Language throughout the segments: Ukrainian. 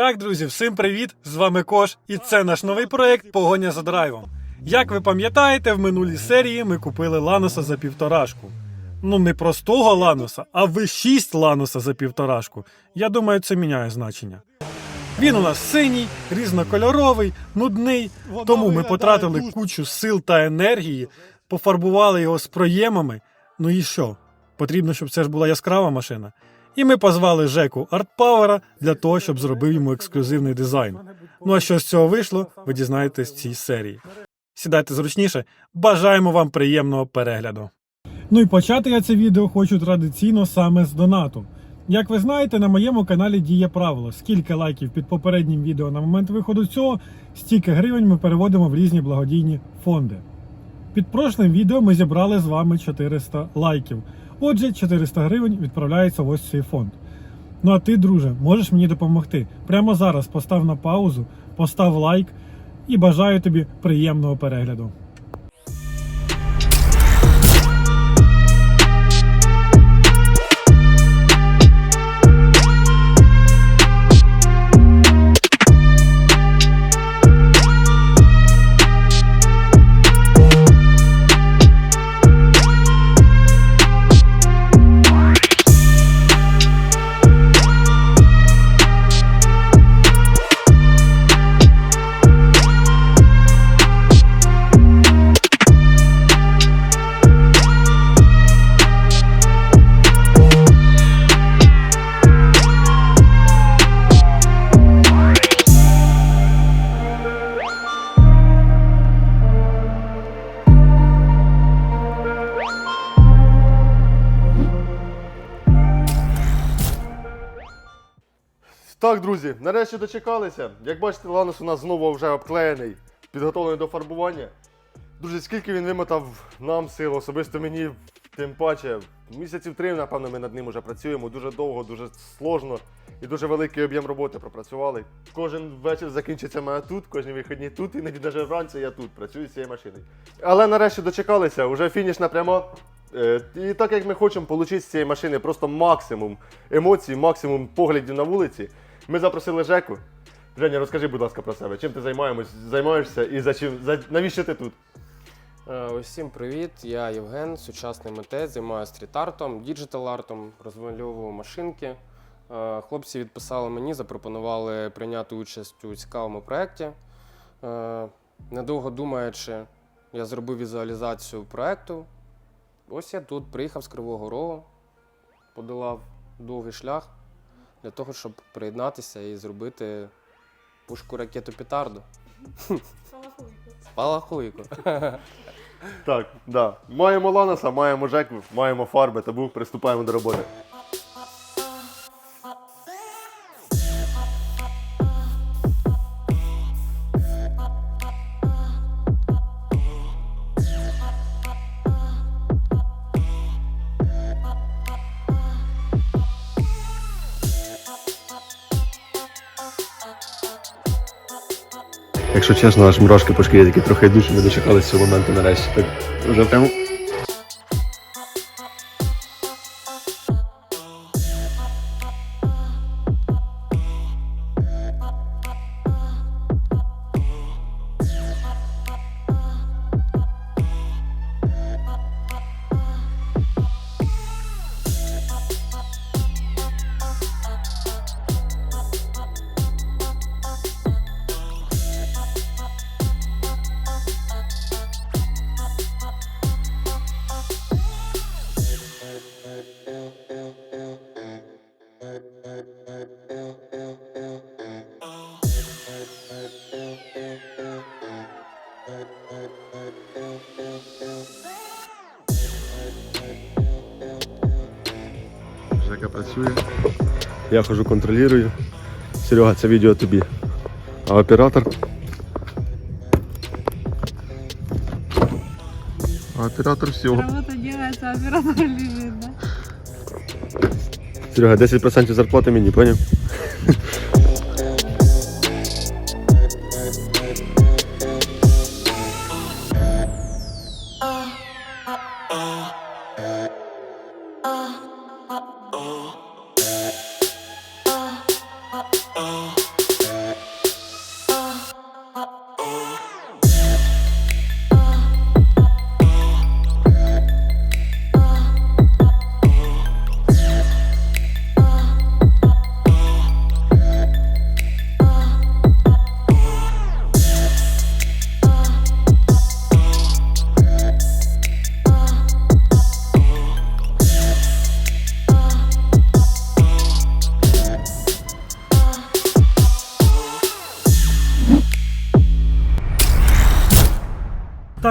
Так, друзі, всім привіт! З вами Кош, і це наш новий проект Погоня за драйвом. Як ви пам'ятаєте, в минулій серії ми купили Ланоса за півторашку. Ну, не простого Ланоса, а V6 Ланоса за півторашку. Я думаю, це міняє значення. Він у нас синій, різнокольоровий, нудний, тому ми потратили кучу сил та енергії, пофарбували його з проємами. Ну і що? Потрібно, щоб це ж була яскрава машина. І ми позвали Жеку Артпауера для того, щоб зробив йому ексклюзивний дизайн. Ну а що з цього вийшло, ви дізнаєтесь в цій серії. Сідайте зручніше, бажаємо вам приємного перегляду. Ну і почати я це відео хочу традиційно саме з донату. Як ви знаєте, на моєму каналі діє правило: скільки лайків під попереднім відео на момент виходу цього, стільки гривень ми переводимо в різні благодійні фонди. Під прошлим відео ми зібрали з вами 400 лайків. Отже, 400 гривень відправляється в ось цей фонд. Ну а ти, друже, можеш мені допомогти. Прямо зараз постав на паузу, постав лайк і бажаю тобі приємного перегляду. Так, друзі, нарешті дочекалися. Як бачите, Ланос у нас знову вже обклеєний, підготовлений до фарбування. Друзі, скільки він вимотав нам сил, особисто мені, тим паче. Місяців три, напевно, ми над ним вже працюємо. Дуже довго, дуже сложно і дуже великий об'єм роботи пропрацювали. Кожен вечір закінчиться мене тут, кожні вихідні тут, і навіть навіть вранці я тут працюю з цією машиною. Але нарешті дочекалися, вже фінішна пряма. Е, І так як ми хочемо отримати з цієї машини просто максимум емоцій, максимум поглядів на вулиці, ми запросили Жеку. Женя, розкажи, будь ласка, про себе. Чим ти займаємось, займаєшся і за чим, за, навіщо ти тут? Е, Усім привіт! Я Євген, сучасний митець, займаюся стріт-артом, діджитал-артом, розмальовую машинки. Е, Хлопці відписали мені, запропонували прийняти участь у цікавому проєкті. Е, Недовго думаючи, я зробив візуалізацію проєкту. Ось я тут приїхав з Кривого Рогу, подолав довгий шлях для того, щоб приєднатися і зробити пушку ракету Петарду. Спалахуйку. Так, да. Маємо ланаса, маємо Жеку, маємо фарби, тому приступаємо до роботи. Якщо чесно, аж мурашки по шкірі такі трохи йдуть, що ми дочекалися цього моменту нарешті. Так вже прямо. Я хожу контролюю. Серега, це відео тобі. А оператор. А оператор всього. Робота делается, а оператор лежит, да? Серега, 10% зарплати мені, поняв?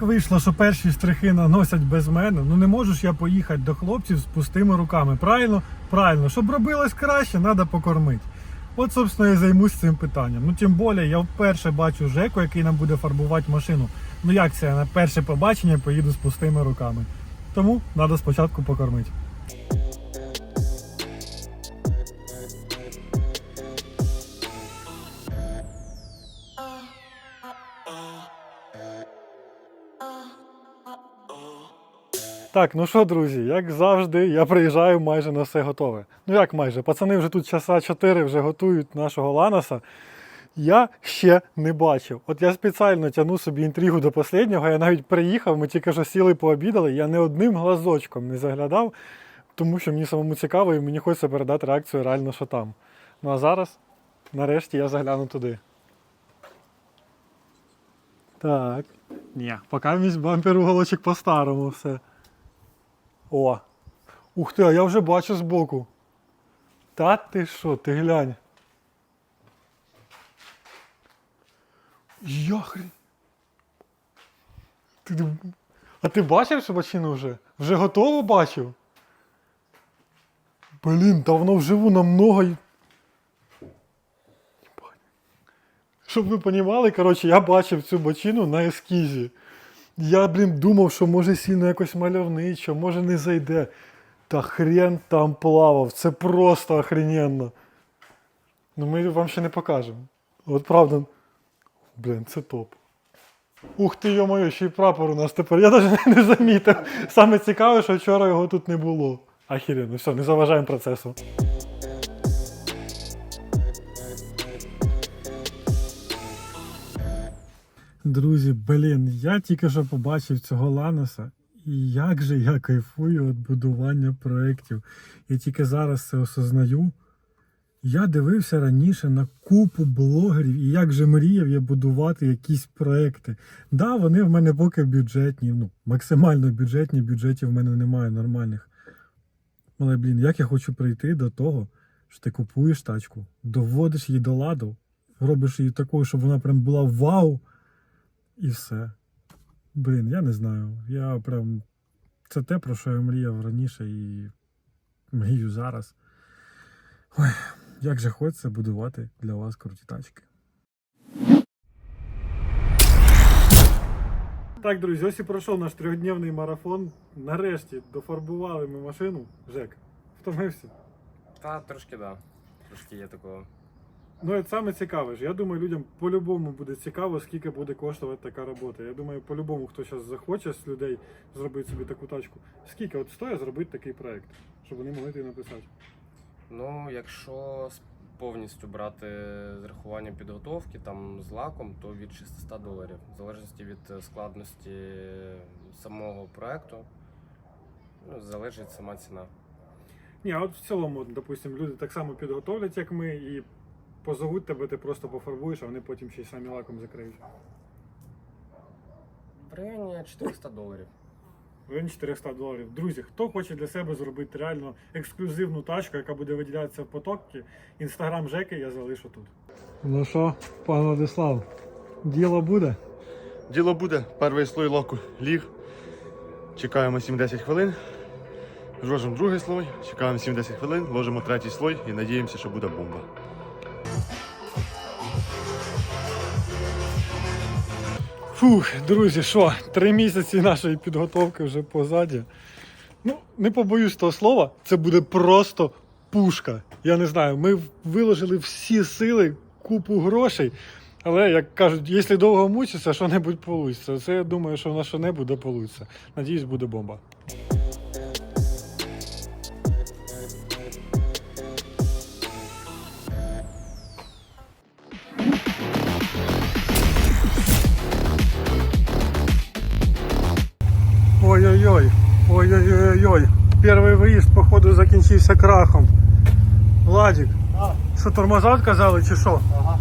Так вийшло, що перші штрихи наносять без мене. Ну не можу я поїхати до хлопців з пустими руками. Правильно? Правильно, щоб робилось краще, треба покормити. От, собственно, я займусь цим питанням. Ну, тим більше, я вперше бачу Жеку, який нам буде фарбувати машину. Ну як це, на перше побачення поїду з пустими руками. Тому треба спочатку покормити. Так, ну що, друзі, як завжди, я приїжджаю майже на все готове. Ну як майже? Пацани вже тут часа 4 вже готують нашого Ланоса. Я ще не бачив. От я спеціально тягну собі інтригу до останнього. Я навіть приїхав, ми тільки що сіли пообідали. Я не одним глазочком не заглядав, тому що мені самому цікаво і мені хочеться передати реакцію реально, що там. Ну а зараз, нарешті, я загляну туди. Так. Ні, поки місь бампер уголочок по-старому все. О! Ух ти, а я вже бачу збоку. Та ти що, ти глянь. Яхрень. Ти, а ти бачив собачину вже? Вже готово бачив? Блін, та воно вживу намного. Щоб ви понімали, коротше, я бачив цю бочину на ескізі. Я, блін, думав, що може сильно якось мальовничо, може не зайде. Та хрен там плавав. Це просто охрененно. Ну ми вам ще не покажемо. От правда. Блін, це топ. Ух ти, йо-моє, ще й прапор у нас тепер. Я навіть не замітив. Саме цікаве, що вчора його тут не було. Ахіренно, все, не заважаємо процесу. Друзі, блін, я тільки що побачив цього Ланоса. І як же я кайфую від будування проєктів. Я тільки зараз це осознаю. Я дивився раніше на купу блогерів і як же мріяв я будувати якісь проекти. Да, вони в мене поки бюджетні, ну, максимально бюджетні, бюджетів в мене немає нормальних. Але, блін, як я хочу прийти до того, що ти купуєш тачку, доводиш її до ладу, робиш її такою, щоб вона прям була вау, і все. Блін, я не знаю. Я прям. Це те, про що я мріяв раніше і мрію зараз. Ой, як же хочеться будувати для вас круті тачки. Так, друзі, ось і пройшов наш трьохдневний марафон. Нарешті дофарбували ми машину. Жек, втомився. Та трошки да. Трошки є такого. Ну, і саме цікаве ж. Я думаю, людям по-любому буде цікаво, скільки буде коштувати така робота. Я думаю, по-любому, хто зараз захоче з людей зробити собі таку тачку, скільки от стоїть зробити такий проект, щоб вони могли тобі написати. Ну, якщо повністю брати з рахуванням підготовки там з лаком, то від 600 доларів, в залежності від е, складності самого проекту, ну, залежить сама ціна. Ні, а от в цілому, от, допустим, люди так само підготовлять, як ми, і позовуть тебе, ти просто пофарбуєш, а вони потім ще й самі лаком закриють. В районі 400 доларів. В районі 400 доларів. Друзі, хто хоче для себе зробити реально ексклюзивну тачку, яка буде виділятися в потоки, інстаграм Жеки я залишу тут. Ну що, пан Владислав, діло буде? Діло буде, перший слой лаку ліг. Чекаємо 7-10 хвилин. Ложимо другий слой, чекаємо 7-10 хвилин, ложимо третій слой і надіємося, що буде бомба. Фух, друзі, що, три місяці нашої підготовки вже позаді. Ну, не побоюсь того слова, це буде просто пушка. Я не знаю, ми виложили всі сили, купу грошей. Але, як кажуть, якщо довго мучиться, що-небудь вийде. Це я думаю, що на що-небудь буде вийде. Надіюсь, буде бомба. Перший виїзд, походу, закінчився крахом. Владик, що тормоза відказали чи що? Ага.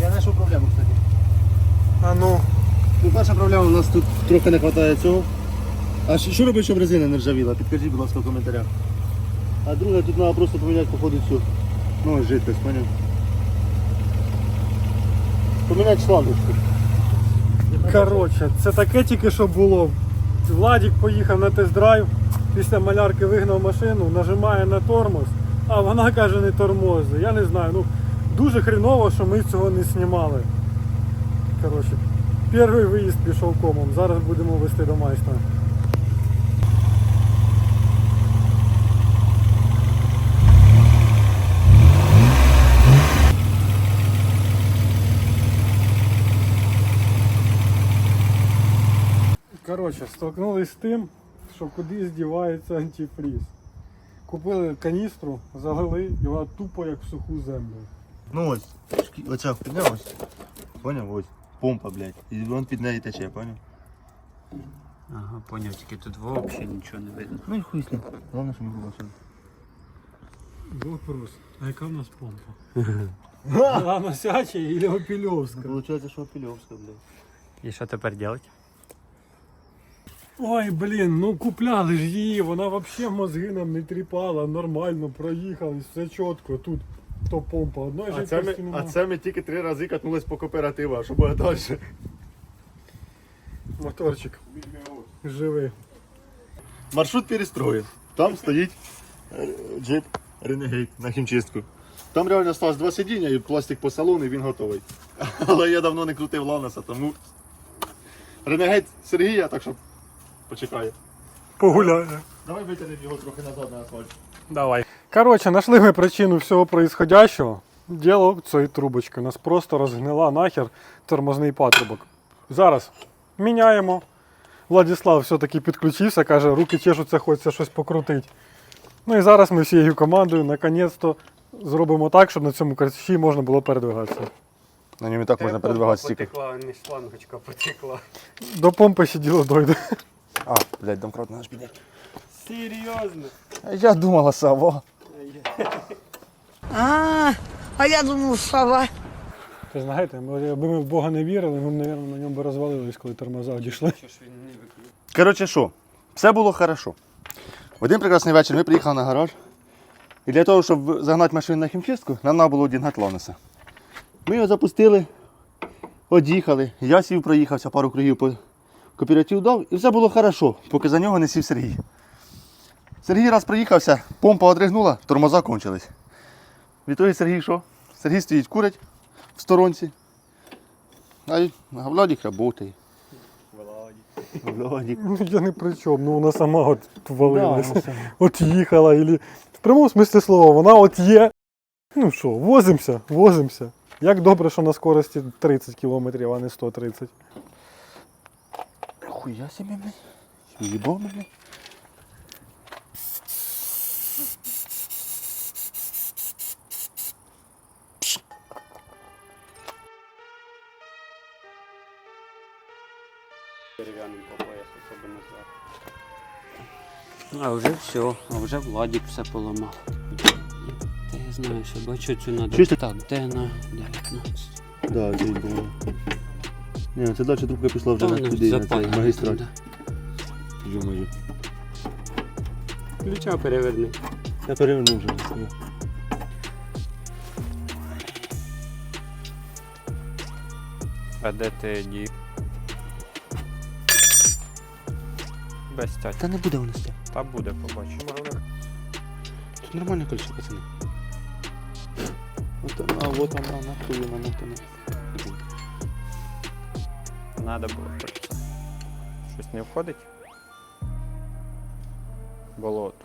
Я знайшов проблему, кстати. А ну. Ну, перша проблема, у нас тут трохи не вистачає цього. А що робити, щоб резина не ржавіла? Підкажіть, будь ласка, в коментарях. А друге, тут треба просто поміняти, походу, цю. Ну, ось жидкость, поняв? Поміняти шлангочку. Коротше, це таке тільки що було. Владік поїхав на тест-драйв, після малярки вигнав машину, нажимає на тормоз, а вона каже не тормози. Я не знаю, ну дуже хріново, що ми цього не знімали. Коротше, перший виїзд пішов комом. Зараз будемо вести до майстра. Коротше, столкнулись з тим, що куди здівається антифріз. Купили каністру, залили і вона тупо як в суху землю. Ну ось, шкі- оця хуйня ось. Поняв? Ось. Помпа, блядь. І він під неї тече, поняв? Ага, поняв, тільки тут взагалі нічого не видно. Ну і хуй ним. Головне, що не було все. Вопрос, а яка в нас помпа? Вона носяча і опільовська? Получається, що Пільовська, блядь. І що тепер робити? Ой, блін, ну купляли ж її, вона взагалі мозги нам не тріпала, нормально проїхали, все чітко. Тут то помпа, одної А це, ми, жидкості а нема. це ми тільки три рази катнулись по кооперативу, а що буде далі? Моторчик живий. Маршрут перестроїв. Там стоїть е, джип Renegade на хімчистку. Там реально осталось два сидіння і пластик по салону, і він готовий. Але я давно не крутив Ланоса, тому Renegade Сергія, так що почекає. Погуляє. Давай витягнемо його трохи назад на асфальт. Давай. Коротше, знайшли ми причину всього происходящего. Діло в цій трубочці. У нас просто розгнила нахер тормозний патрубок. Зараз міняємо. Владислав все-таки підключився, каже, руки чешуться, хочеться щось покрутити. Ну і зараз ми всією командою наконець-то зробимо так, щоб на цьому красиві можна було передвигатися. На ньому і так можна передвигати стільки. Потекла, не шлангочка потекла. До помпи сиділо дойде. А, блядь, домкрат наш підняти. Серйозно? Я думала, Саво. А, а я думав, сова. Ви знаєте, якби ми в Бога не вірили, ми мабуть, на ньому би розвалились, коли тормоза дійшли. Що ж він не виклює? Коротше, що? Все було хорошо. В один прекрасний вечір ми приїхали на гараж. І для того, щоб загнати машину на хімчистку, нам треба було одігнати Ланоса. Ми його запустили, од'їхали. Я сів, проїхався, пару кругів по кооператив дав, і все було хорошо, поки за нього не сів Сергій. Сергій раз проїхався, помпа одригнула, тормоза кончились. Відтоді Сергій що? Сергій стоїть, курить в сторонці. А Владик працює. Владик. Ну, я не при чому, ну вона сама от валилась. Да, от їхала. Ілі... В прямому смислі слова, вона от є. Ну що, возимося, возимося. Як добре, що на скорості 30 км, а не 130. Хуя себе, блядь. Ебал, блядь. Дерев'яним по пояс. А вже все, а вже Владік все поламав. Та я знаю, що бачу цю надо. Чисто? Так, де на 19. Да, день, да. Ні, це далі трубка пішла вже Та на вона туди, на цей запаяна магістрат. туди. Ё-моё. Ключа переверни. Я перевернув вже. А де ти ді? Без тяті. Та не буде у нас так. Та буде, побачимо. Тут нормальне кольцо, пацани. Вот она, вот она, нахуй вона, намотана. Надо було хоч. Щось не входить? Болото.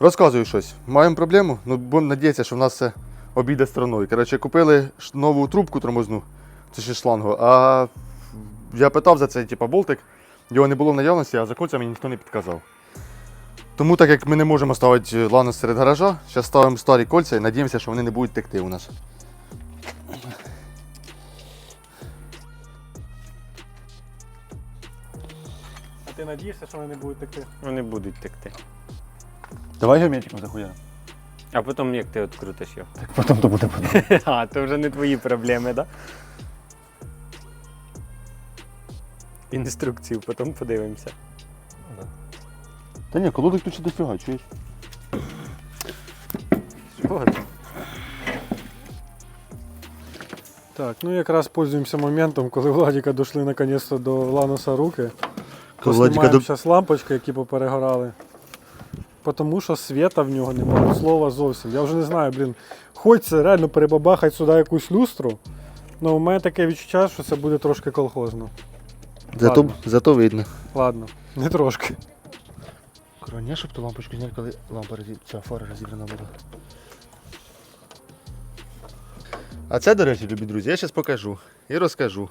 Розказую щось. Маємо проблему, ну будемо надіятися, що в нас все обійде стороною. Коротше, купили нову трубку тормозну, це ще шлангу, а я питав за цей типу, болтик, його не було в наявності, а за кольця мені ніхто не підказав. Тому так як ми не можемо ставити ланос серед гаража, зараз ставимо старі кольця і надіємося, що вони не будуть текти у нас. Надієшся, що вони не будуть такі? Вони будуть текти. Давай герметиком захуя. А потім як ти відкрутиш його? Так Потім то буде потім. А, то вже не твої проблеми, так? Да? Інструкцію, потім подивимося. Та ні, колодок тут ще дофіга, чуєш? Так, ну якраз пользуємося моментом, коли Владіка дійшли наконець-то до Лануса руки. Коли Владіка Знімаємо до- зараз лампочки, які поперегорали. Тому що світа в нього немає, слова зовсім. Я вже не знаю, блін. Хочеться реально перебабахати сюди якусь люстру. але у мене таке відчуття, що це буде трошки колхозно. Зато, Ладно. зато видно. Ладно, не трошки. Кроня, щоб ту лампочку зняти, коли лампа розі... ця фара розібрана буде. А це, до речі, любі друзі, я зараз покажу і розкажу,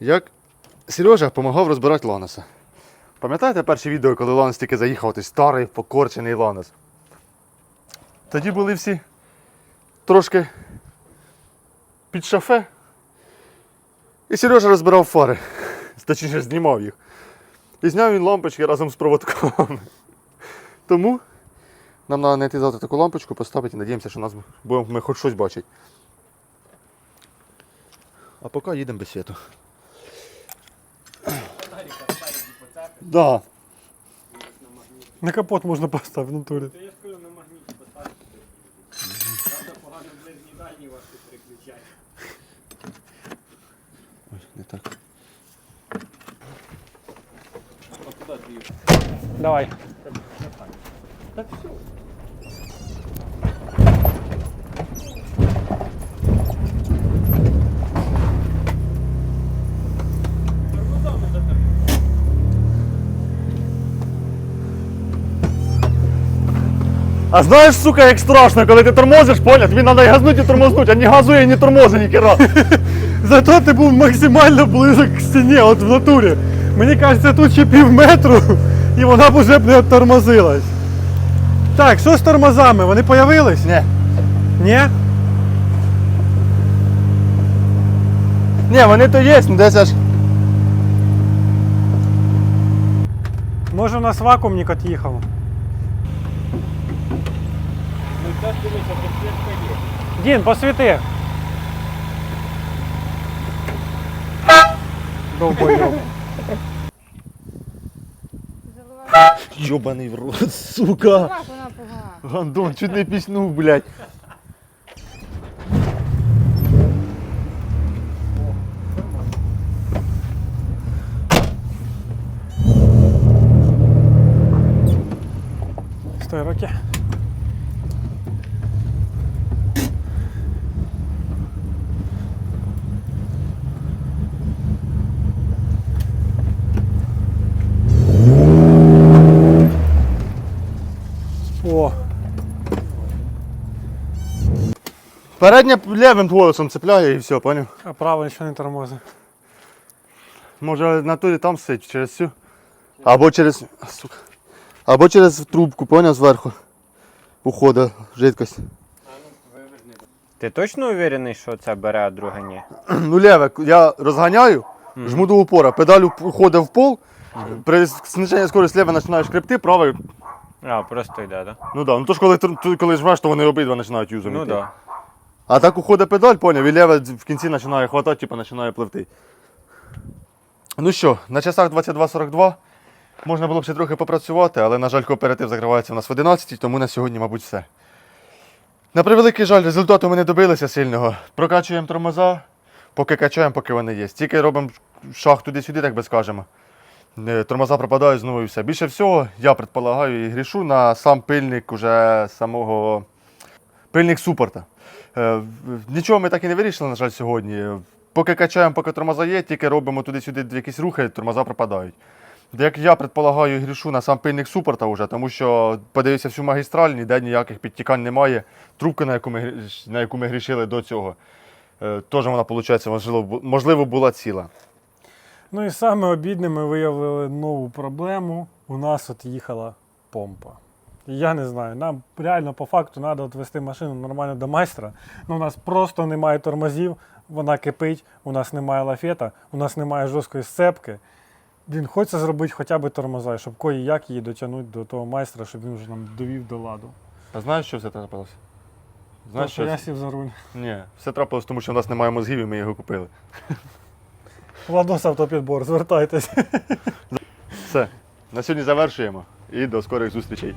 як Сережа допомагав розбирати Ланоса. Пам'ятаєте перше відео, коли Ланос тільки заїхав, той старий покорчений Ланос? Тоді були всі трошки під шафе. І Сережа розбирав фари. Точніше, знімав їх. І зняв він лампочки разом з проводками. Тому нам треба знайти завтра таку лампочку, поставити і надіємося, що нас будемо ми хоч щось бачити. А поки їдемо без світу. Да. На капот можно поставить, ну, в натурі. на магніт поставити. Не так. Давай. Так все. А знаєш, сука, як страшно, коли ти тормозиш, поняв? Тобі треба і газнути, і тормознути, а не газує, ні тормози, ні кера. Зато ти був максимально близько к стіні, от в натурі. Мені кажеться, тут ще пів метру, і вона б уже б не тормозилась. Так, що з тормозами? Вони появились? Ні. Ні? Ні, вони то є, ну десь аж. Може у нас вакуумник от'їхав. Дін, посвіти. Довбойоб. Йобаний в рот, сука. Як вона погана? Гандон, чуть не піснув, блядь. Стой, руки. Переднє лівим голосом цепляє і все, поняв? а право нічого не тормозить. Може на турі там сидить через цю. Або через. Сука. Або через трубку, поняв, зверху. Уходить жидкость. Ти точно уверений, що це бере, а друге ні? Ну, леве, я розганяю, жму до упора, педаль уходить в пол, при зниженні скорості леве починаєш крепти, правий. А, просто йде, так? Ну да. Ну то ж коли, коли жмеш, то вони обидва починають юзом. Ну йти. так. Да. А так уходить педаль, поняв, і леве в кінці починає хватати, типу починає пливти. Ну що, на часах 22.42 можна було б ще трохи попрацювати, але, на жаль, кооператив закривається у нас в 11, тому на сьогодні, мабуть, все. На превеликий жаль, результату ми не добилися сильного. Прокачуємо тормоза, поки качаємо, поки вони є. Тільки робимо шаг туди-сюди, так би скажемо. Е, Тормоза пропадають знову і все. Більше всього, я предполагаю і грішу на сам пильник уже самого пильник супорта. Е, Нічого ми так і не вирішили, на жаль, сьогодні. Поки качаємо, поки тормоза є, тільки робимо туди-сюди якісь рухи, тормоза пропадають. Як я предполагаю, грішу на сам пильник супорта вже, тому що подивився всю магістраль, ніде ніяких підтікань немає. Трубка, на яку ми, на яку ми грішили до цього, е, теж вона, виходить, можливо, була ціла. Ну і саме обідне ми виявили нову проблему. У нас от їхала помпа. Я не знаю, нам реально по факту треба відвести машину нормально до майстра. Ну, у нас просто немає тормозів, вона кипить, у нас немає лафета, у нас немає жорсткої сцепки. Він хочеться зробити хоча б тормоза, щоб кої як її дотягнути до того майстра, щоб він вже нам довів до ладу. А знаєш, що все трапилося? Знаєш, що я сів за руль. Ні, все трапилось, тому що в нас немає мозгів і ми його купили. Владос автопідбор, звертайтесь. Все, на сьогодні завершуємо і до скорих зустрічей.